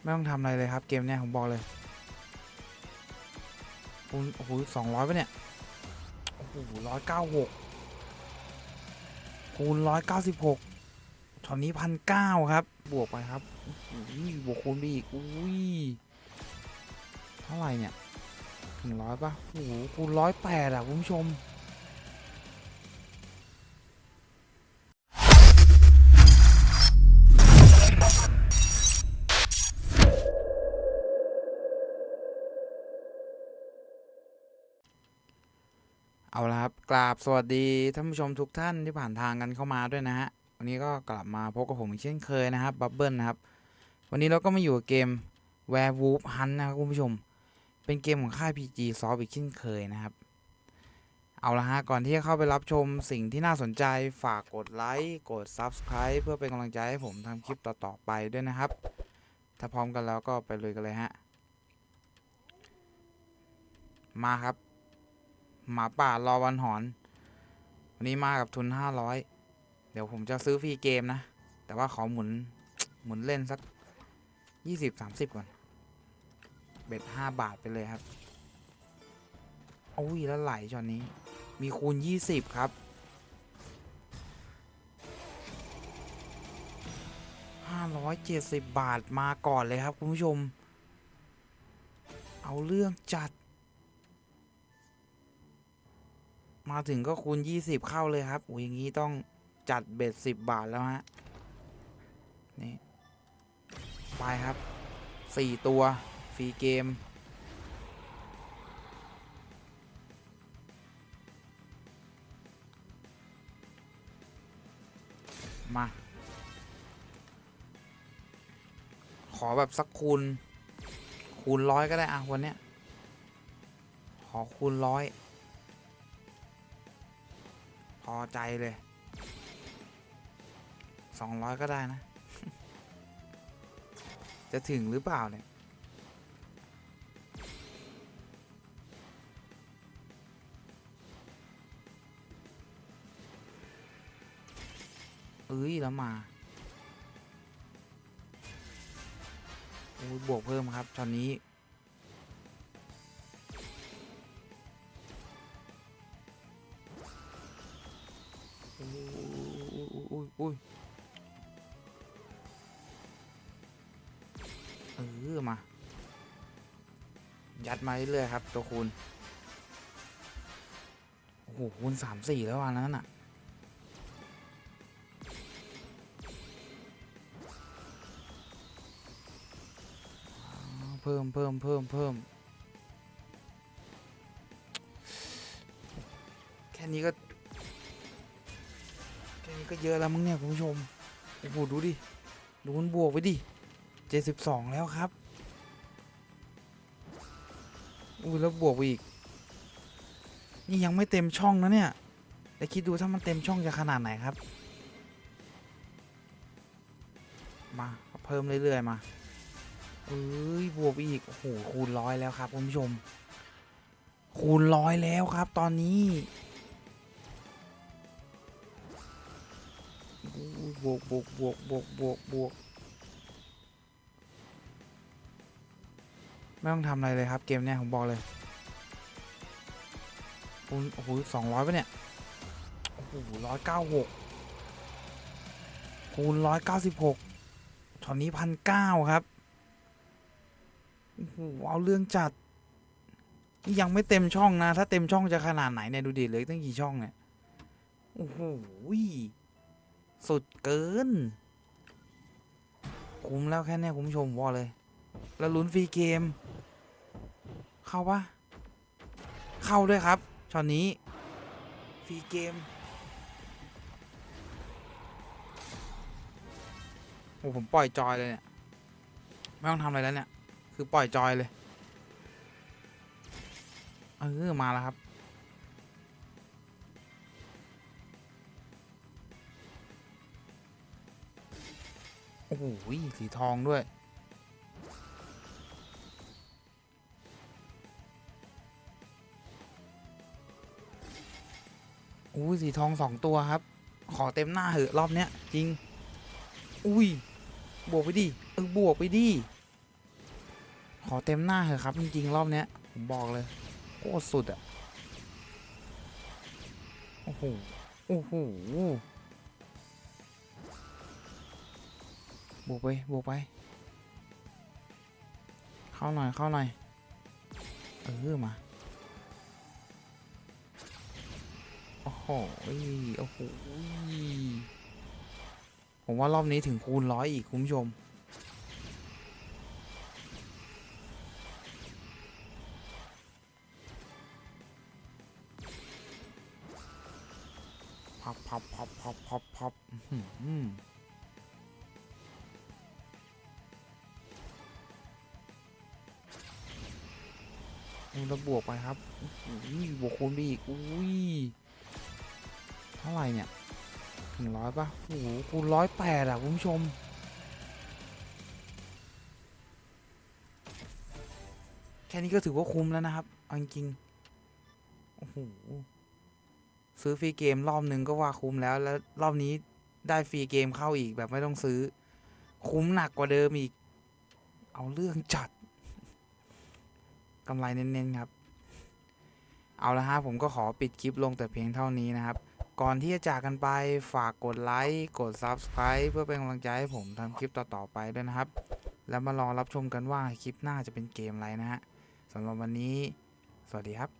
ไม่ต้องทำอะไรเลยครับเกมเนี้ยผมบอกเลยคูณโอ้โหสองร้อยปะเนี่ย โอ้โหร้อยเก้าหกคูณร้อยเก้าสิบหกช็อตนี้พันเก้าครับ บวกไปครับอุ้ยบวกคูณไปอีก อุ้ย เท่าไหร่เนี่ยถึงร้อยปะโอ้โหคูณร้อยแปดอะคุณผู้ชม เอาละครับกราบสวัสดีท่านผู้ชมทุกท่านที่ผ่านทางกันเข้ามาด้วยนะฮะวันนี้ก็กลับมาพบกับผมอีกเช่นเคยนะครับบับเบิลนะครับ วันนี้เราก็มาอยู่กับเกม Werewolf Hunt นะครับคุณผู้ชม เป็นเกมของค่าย PG Soft อีกเช่นเคยนะครับ เอาละฮะก่อนที่จะเข้าไปรับชมสิ่งที่น่าสนใจฝากกดไลค์กด Subscribe เพื่อเป็นกำลังใจให้ผมทำคลิปต่อๆไปด้วยนะครับ ถ้าพร้อมกันแล้วก็ไปเลยกันเลยฮะมาครับ หมาป่ารอวันหอน วันนี้มากับทุนห้าร้อยเดี๋ยวผมจะซื้อฟรีเกมนะ แต่ว่าขอหมุน หมุนเล่นสักยี่สิบสามสิบก่อน เบ็ดห้าบาทไปเลยครับโอ้ยแล้วไหลช็อตนี้ มีคูณยี่สิบครับห้าร้อยเจ็ดสิบบาทมาก่อนเลยครับคุณผู้ชม เอาเรื่องจัด มาถึงก็คูณ 20 เข้าเลยครับอุ้ยอย่างนี้ต้องจัดเบ็ด 10 บาทแล้วฮะ นี่ ไปครับ 4 ตัว ฟรีเกม มา ขอแบบสักคูณ คูณร้อยก็ได้อะวันเนี้ย ขอคูณร้อย อใจเลยสองร้อยก็ได้นะ จะถึงหรือเปล่าเนี่ย เอ้ย แล้วมาโอ้ยบวกเพิ่มครับตอนนี้ อุ้ยอุ้ยเออมา ยัดมาเรื่อยๆครับ ตัวคูณ โอ้โหคูณสามสี่แล้วอันนั้นอะเพิ่มเพิ่มเพิ่มเพิ่มแค่นี้ก็ นี้ก็เยอะแล้วมั้งเนี่ยคุณผู้ชมโอ้โหดูดิดูมันบวกไปดิเจ็ดสิบสองแล้วครับอุ้ยแล้วบวกไปอีก นี่ยังไม่เต็มช่องนะเนี่ยแต่คิดดูถ้ามันเต็มช่องจะขนาดไหนครับ มาเพิ่มเรื่อยๆมาเอ้ยบวกไปอีกโอ้โหคูณร้อยแล้วครับคุณผู้ชม คูณร้อยแล้วครับ ตอนนี้ บวกบวกบวกบวกบวกบวกไม่ต้องทำอะไรเลยครับเกมเนี้ยผมบอกเลยคูณโอ้โหสองร้อยปะเนี่ย โอ้โหร้อยเก้าหกคูณร้อยเก้าสิบหกช็อตนี้พันเก้าครับ โอ้โหเอาเรื่องจัด นี่ยังไม่เต็มช่องนะ ถ้าเต็มช่องจะขนาดไหนเนี่ย ดูดิเหลยตั้งกี่ช่องเนี่ย โอ้โห สุดเกิน คุ้มแล้วแค่เนี้ยคุณผู้ชมบอเลย แล้วลุ้นฟรีเกม เข้าปะเข้าด้วยครับช็อตนี้ฟรีเกมโอ้ผมปล่อยจอยเลยเนี่ย ไม่ต้องทำอะไรแล้วเนี่ย คือปล่อยจอยเลย เออ มาแล้วครับ โอ้โหสีทองด้วย อุ้ยสีทองสองตัวครับ ขอเต็มหน้าเหอะรอบเนี้ย จริง อุ้ย บวกไปดิ เออ บวกไปดิ ขอเต็มหน้าเถอะครับ จริงๆรอบเนี้ย ผมบอกเลย โคตรสุดอะโอ้โห โอ้โห บวกไปบวกไป เข้าหน่อยเข้าหน่อย เออมา โอ้โหโอ้โหผมว่ารอบนี้ถึงคูณร้อยอีกคุณผู้ชมพับพับพับพับพับพับ อื้อหืออุ้ยแล้วบวกไปครับอุ้ยบวกคูณไปอีกอุ้ยเท่าไหร่เนี่ยถึงร้อยป่ะโอ้โหคูณร้อยแปดอะคุณผู้ชมแค่นี้ก็ถือว่าคุ้มแล้วนะครับเอาจริงโอ้โหซื้อฟรีเกมรอบนึงก็ว่าคุ้มแล้ว แล้วรอบนี้ได้ฟรีเกมเข้าอีกแบบไม่ต้องซื้อ คุ้มหนักกว่าเดิมอีก เอาเรื่องจัด กำไรเน้นๆครับ เอาละฮะผมก็ขอปิดคลิปลงแต่เพียงเท่านี้นะครับ ก่อนที่จะจากกันไปฝากกดไลค์กด Subscribe เพื่อเป็นกำลังใจให้ผมทำคลิปต่อๆไปด้วยนะครับ แล้วมารอรับชมกันว่าคลิปหน้าจะเป็นเกมอะไรนะฮะสำหรับวันนี้ สวัสดีครับ